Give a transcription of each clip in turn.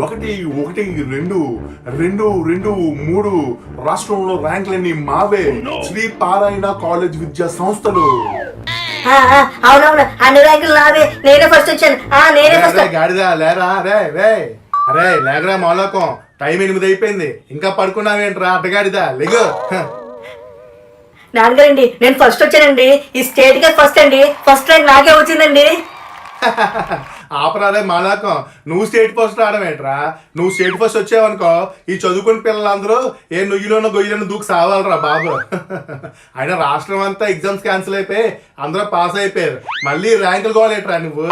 ఒకటి ఒకటి రెండు రెండు రెండు మూడు రాష్ట్రంలో ర్యాంకులన్నీ మావే. శ్రీ పారాయణ కాలేజ్ విద్యా సంస్థలు. ఆ, ఆ, అవునవును. అన్ని ర్యాంకులు నావే. నేనే ఫస్ట్ వచ్చాను. ఆ నేనే ఫస్ట్ రే, గాడిదా లేరా? రే రే. అరే లేకరా మాలోకం. టైం ఎనిమిది అయిపోయింది. ఇంకా పడుకున్నావేంట్రా అడ్డగాడిదా? లెగు. హ. నాన్నగారండి నేను ఫస్ట్ వచ్చానండి. ఈ స్టేట్గా ఫస్ట్ అండి. ఫస్ట్ ర్యాంక్ నాకే వచ్చిందండి. ఆపరాదే మాలాకం నువ్వు స్టేట్ ఫస్ట్ రావడమేంట్రా నువ్వు స్టేట్ ఫస్ట్ వచ్చావనుకో ఈ చదువుకున్న పిల్లలందరూ ఏ నుయ్యిలోనో గొయ్యిలోనో దూకు సావాలరా బాబు. అయినా రాష్ట్రం అంతా ఎగ్జామ్స్ క్యాన్సిల్ అయిపోయి అందరూ పాస్ అయిపోయారు. మళ్ళీ ర్యాంకులు కోవాలేట్రా నువ్వు?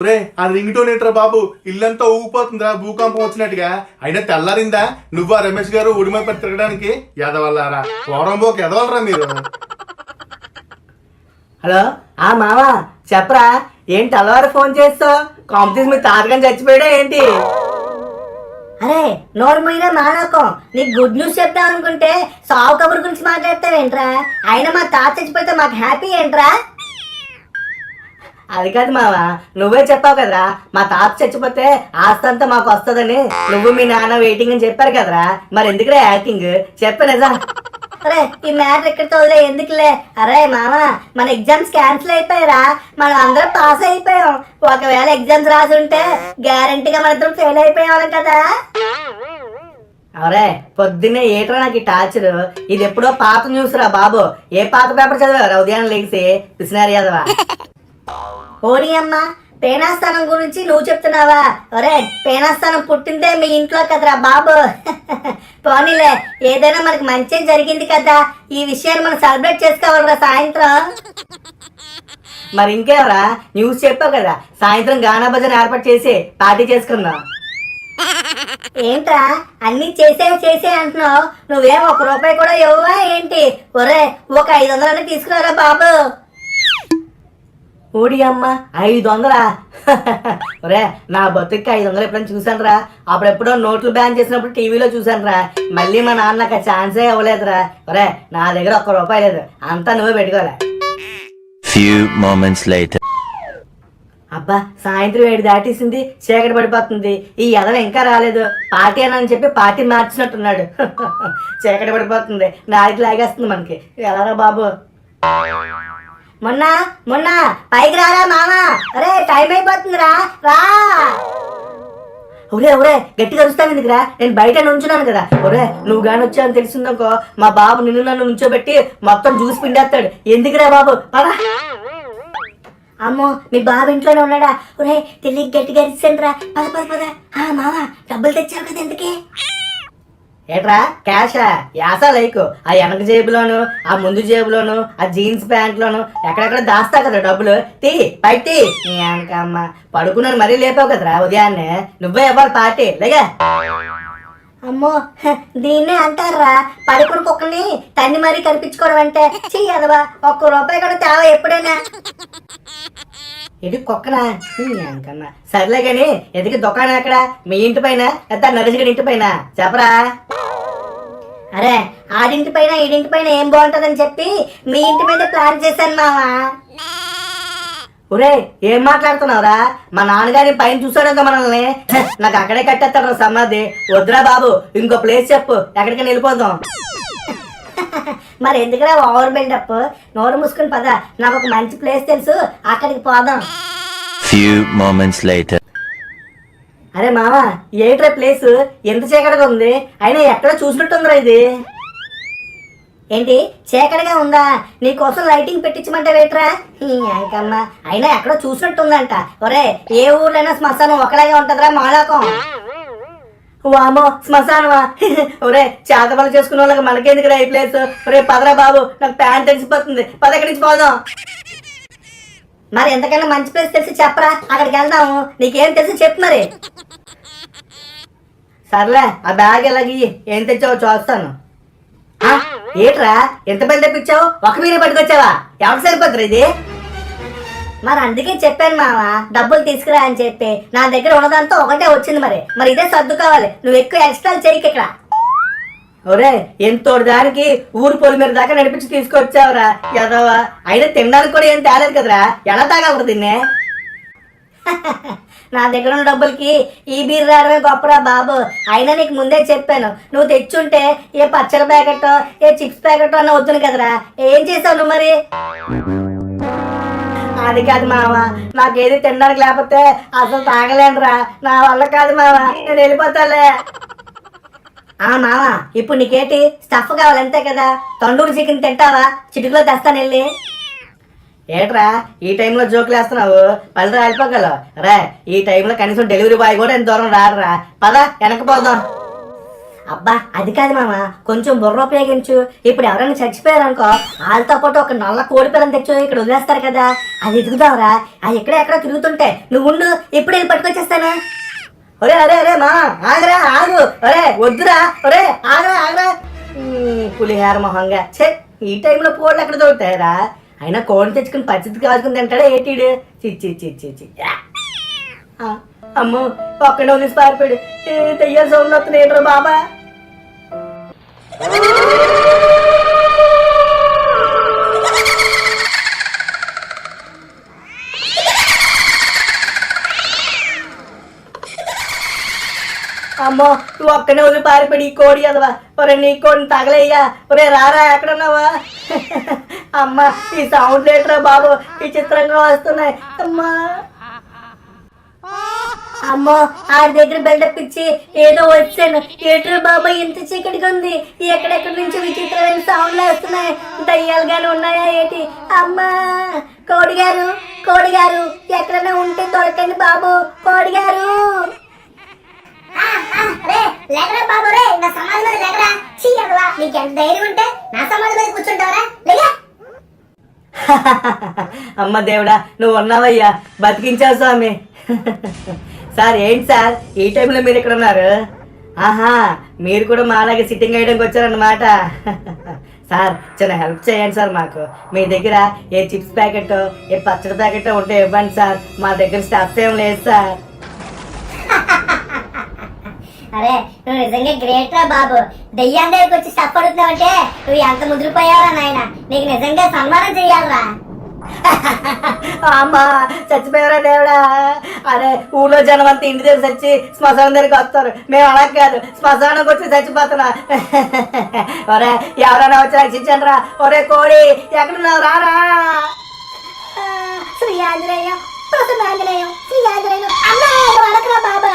రే ఆ రింగ్ టోన్ ఏంట్రా బాబు? ఇల్లంతా ఊగిపోతుందిరా భూకంపం వచ్చినట్టుగా. అయినా తెల్లారిందా? నువ్వు ఆ రమేష్ గారు ఉడిమై పడి తిరగడానికి? ఎదవల్లారా? పోరంబోకి ఎదవలరా మీరు? హలో? ఆ మావా చెప్పరా ఏంటి అలవారు ఫోన్ చేస్తావు? కాంపిటీషన్ మీ తాతగాని చచ్చిపోయాడా ఏంటి? అరే నోరు మీద మానకం నీకు గుడ్ న్యూస్ చెప్తాం అనుకుంటే సావు కబుర్ గురించి మాట్లాడతావేంట్రా? అయినా మా తాత చచ్చిపోతే మాకు హ్యాపీ ఏంట్రా? అది కాదు మావా నువ్వే చెప్పావు కదరా మా తాత చచ్చిపోతే ఆస్తి అంతా మాకు వస్తుందని నువ్వు మీ నాన్న వెయిటింగ్ అని చెప్పారు కదరా. మరి ఎందుకురా యాక్టింగ్ చెప్పు నిజం. అరే ఈ మ్యాటర్ ఎక్కడితో వదిలే ఎందుకులే? అరే మామ మన ఎగ్జామ్స్ క్యాన్సిల్ అయిపోయారా మనం అందరం పాస్ అయిపోయాం. ఒకవేళ ఎగ్జామ్స్ రాసి ఉంటే గ్యారంటీగా మన ఇద్దరం ఫెయిల్ అయిపోయాం కదా. అవరే పొద్దున్నే ఏట్రా నాకు ఈ టార్చర్ ఇది ఎప్పుడో పాత న్యూస్ రా బాబు. ఏ పాత పేపర్ చదివారా ఉదయం లేచి? పిసినారు యాదవా? ఓని అమ్మ పేనాస్థానం గురించి నువ్వు చెప్తున్నావా? ఒరే పేనాస్థానం పుట్టిందే మీ ఇంట్లో కదరా బాబు. పోనీలే ఏదైనా మనకి మంచి జరిగింది కదా. ఈ విషయాన్ని మనం సెలబ్రేట్ చేసుకోవాలరా సాయంత్రం. మరి ఇంకేవరా న్యూస్ చెప్పావు కదా. సాయంత్రం గానా భజన ఏర్పాటు చేసి పార్టీ చేసుకుందాం. ఏంట్రా అన్ని చేసేవి చేసే అంటున్నావు. నువ్వేం ఒక రూపాయి కూడా ఇవ్వవా ఏంటి? ఒరే ఒక ఐదు వందలన్నీ తీసుకురారా బాబు. ఓడి అమ్మ ఐదు వందలా ఒరే నా బతుక్కి ఐదు వందలు ఎప్పుడైనా చూసాను రా అప్పుడెప్పుడో నోట్లు బ్యాన్ చేసినప్పుడు టీవీలో చూసాను రా మళ్ళీ మా నాన్న నాకు ఛాన్సే ఇవ్వలేదురా. ఒరే నా దగ్గర ఒక్క రూపాయి లేదు. అంతా నువ్వే పెట్టుకోలే. అబ్బా సాయంత్రం ఏడు దాటేసింది చీకటి పడిపోతుంది. ఈ ఎదవ ఇంకా రాలేదు. పార్టీ అని చెప్పి పార్టీ మార్చినట్టున్నాడు. చీకటి పడిపోతుంది. నాలుగు లాగేస్తుంది మనకి. ఎలారా బాబు? మొన్న మొన్న పైకి రారా మామా? అరే టైం అయిపోతుందిరా రా. ఒరే ఒరే గట్టిగా అరుస్తాను ఎందుకురా? నేను బయట నుంచున్నాను కదా. ఒరే నువ్వు గాని వచ్చావని తెలిసిందనుకో మా బాబు నిన్ను నన్ను నుంచోబెట్టి మొత్తం జ్యూస్ పిండేస్తాడు. ఎందుకురా బాబు? పదా. అమ్మో మీ బాబు ఇంట్లోనే ఉన్నాడా? ఒరే తెలియ గట్టిగా ఇచ్చాను రా పద పద పద. ఆ డబ్బులు తెచ్చావు కదా ఎందుకే? ఏట్రా? క్యాషా యాసా లైక్. ఆ వెనక జేబులోను ఆ ముందు జేబులోను ఆ జీన్స్ ప్యాంట్ లోను ఎక్కడెక్కడ దాస్తా కదా డబ్బులు? తీ పట్టి నీ అమ్మ. పడుకున్నాను మరీ లేపావు కదరా ఉదయాన్నే. నువ్వే ఇవ్వాలి పార్టీ. లేగా అమ్మో దీన్నే అంటారా? పడుకుని కుక్కని తన్ని మరీ కనిపించుకోవడం అంటే చెయ్యదవా ఒక్క రూపాయి కూడా తేవా ఎప్పుడైనా? ఇది కుక్కనా కన్నా సర్లే గాని ఎదిగి దుకాణం ఎక్కడ? మీ ఇంటి పైన? లేదా నరేష్ ఇంటి పైన? చెప్పరా? అరే ఆడింటి పైన ఈడింటి పైన ఏం బాగుంటుందని చెప్పి మీ ఇంటి మీద ప్లాన్ చేశాను మావా. ఒరే ఏం మాట్లాడుతున్నావురా? మా నాన్నగారిని పైన చూసాడంత మనల్ని. నాకు అక్కడే కట్టేస్తాడు సమాధి. వద్దురా బాబు ఇంకో ప్లేస్ చెప్పు. ఎక్కడికైనా వెళ్ళిపోదాం. మరి ఎందుకురా ఓవర్ బిల్డప్? నోరు మూసుకుని పద. నాకు ఒక మంచి ప్లేస్ తెలుసు. అక్కడికి పోదాం. Few moments later. అరే మామ ఏంట్రా ప్లేస్? ఎంత చీకటిగా ఉంది? అయినా ఎక్కడ చూసినట్టుందిరా ఇది? ఏంటి చీకటిగా ఉందా? నీకోసం లైటింగ్ పెట్టించమంటే వేట్రా? ఇంకమ్మ అయినా ఎక్కడో చూసినట్టుందంట. ఒరే ఏ ఊర్లైనా శ్మశానం ఒకలాగే ఉంటదిరా మాలాకం. వామో శ్మశానమా? ఒరే చేతబలు చేసుకున్న వాళ్ళకి మనకేందుకు ఈ ప్లేస్ ఒరే పదరా బాబు నాకు ప్యాంట్ తెలిసిపోతుంది. పద ఎక్కడి నుంచి పోదాం. మరి ఎంతకన్నా మంచి ప్లేస్ తెలిసి చెప్పరా? అక్కడికి వెళ్దాము నీకేం తెలిసి చెప్పు మరి. సర్లే ఆ బ్యాగ్ ఎలాగి ఏం తెచ్చావో చూస్తాను. ఏట్రా? ఎంత పని తెప్పించావు? ఒక మీరే పట్టుకొచ్చావా? ఎవరు సరిపోతురా ఇది? మరి అందుకే చెప్పాను మామ డబ్బులు తీసుకురా అని చెప్పి. నా దగ్గర ఉన్నదంతా ఒకటే వచ్చింది మరి. మరి ఇదే సర్దు కావాలి. నువ్వు ఎక్కువ ఎక్స్ట్రా చేయకి ఇక్కడ. ఒరే ఎంతోటి దానికి ఊరు పొలి మీద దాకా నడిపించి తీసుకొచ్చావురా ఎదవా అయినా తినడానికి కూడా ఏం తేలేదు కదరా. ఎలా తాగలరు దీన్నే? నా దగ్గర ఉన్న డబ్బులకి ఈ బీర్ రావడమే గొప్పరా బాబు. అయినా నీకు ముందే చెప్పాను. నువ్వు తెచ్చుంటే ఏ పచ్చడి ప్యాకెట్ ఏ చిప్స్ ప్యాకెట్ అన్న వద్దును కదరా. ఏం చేసావు నువ్వు మరి? అది కాదు మావ. నాకేది తినడానికి లేకపోతే అసలు తాగలేనురా. నా వల్ల కాదు మావ. నేను వెళ్ళిపోతాలే. ఆ మామ ఇప్పుడు నీకేటి? స్టఫ్ కావాలి అంతే కదా. తండూరు చికెన్ తింటావా? చిటికలో తెస్తాను వెళ్ళి. ఏట్రా ఈ టైంలో జోకులు వేస్తున్నావు? పళ్ళు రాలిపోగలవు. రే ఈ టైంలో కనీసం డెలివరీ బాయ్ కూడా ఎంత దూరం రారురా పద వెనకపోదాం అబ్బా అది కాదు మామ. కొంచెం బుర్ర ఉపయోగించు. ఇప్పుడు ఎవరైనా చచ్చిపోయారనుకో వాళ్ళతో పాటు ఒక నల్ల కోడి పిల్లని తెచ్చు ఇక్కడ వదిలేస్తారు కదా. అది ఎదుగుదావరా అది ఎక్కడ ఎక్కడ తిరుగుతుంటే నువ్వు ఉండు ఇప్పుడు వెళ్ళి పట్టుకొచ్చేస్తానా. ఒరే అరే అరే మా ఆగరా ఆగు. ఒరే వద్దురా. ఒరే ఆగరా ఆగరా. పులిహార మొహంగా. ఛే ఈ టైంలో కోళ్ళు ఎక్కడ దొరుకుతాయరా? అయినా కోడిని తెచ్చుకుని పచ్చిది కాదుకుని తింటాడా ఏటీడు? చిచ్చి చిచ్చి ఆ, అమ్మో ఒక్కడే ఉంది పారిపోయాడు తెయ్యాల్సి దెయ్యాల బాబా. అమ్మో నువ్వు ఒక్కనే వదిలి పారిపోయి ఈ కోడి అదవా? ఒరే నీ కోడిని తగలేయ్యా. ఒరే రారా ఎక్కడున్నావా? అమ్మ ఈ సౌండ్ లేటరా బాబు? ఈ చిత్రంగా వస్తున్నాయి. అమ్మా. అమ్మో ఆడి దగ్గర బిల్డప్ ఇచ్చి ఏదో వచ్చాను. ఏట్రా బాబా ఇంత చీకటిగా ఉంది. ఎక్కడెక్కడి నుంచి విచిత్రమైన సౌండ్లు వస్తున్నాయి? దయ్యాలు గాని ఉన్నాయా ఏంటి? అమ్మా! కోడి గారు కోడి గారు ఎక్కడైనా ఉంటే దొరకండి బాబు. కోడి గారు! లేకరా బాబు రే నా సమాధి మీద లేకరా? చీ అదవా నీకు ఎంత ధైర్యం ఉంటే నా సమాధి మీద కూర్చుంటావరా? లేగా అమ్మ దేవుడా నువ్వు ఉన్నావయ్యా. బతికించావు స్వామి. సార్ ఏంటి సార్? ఈ టైంలో మీరు ఇక్కడ ఉన్నారు? ఆహా మీరు కూడా మాలాగే సిట్టింగ్ వేయడానికి వచ్చారన్నమాట. సార్ చిన్న హెల్ప్ చేయండి సార్ మాకు. మీ దగ్గర ఏ చిప్స్ ప్యాకెట్ ఏ పచ్చడి ప్యాకెట్ ఉంటే ఇవ్వండి సార్. మా దగ్గర స్టాఫ్ ఏం లేదు సార్. అరే నువ్వు నిజంగా గ్రేట్ రా బాబు. దెయ్యాన్ని దగ్గరికి వచ్చి అడుగుతున్నావు అంటే నువ్వు ఎంత ముదిరిపోయావరా నాయన. నీకు నిజంగా సన్మానం చెయ్యాలరా అమ్మా చచ్చిపోయారా దేవుడా? అరే ఊళ్ళో జనం అంతా ఇంటి దగ్గర చచ్చి శ్మశానం దగ్గరికి వస్తారు. మేము అలా కాదు శ్మశానంకి వచ్చి చచ్చిపోతున్నా. ఒరే ఎవరైనా వచ్చి రక్షించండి రా ఒరే కోడి ఎక్కడున్నావు? రారా. శ్రీ ఆంజనేయం ప్రసన్న ఆంజనేయం శ్రీ ఆంజనేయం అన్నా వడకరా బాబా.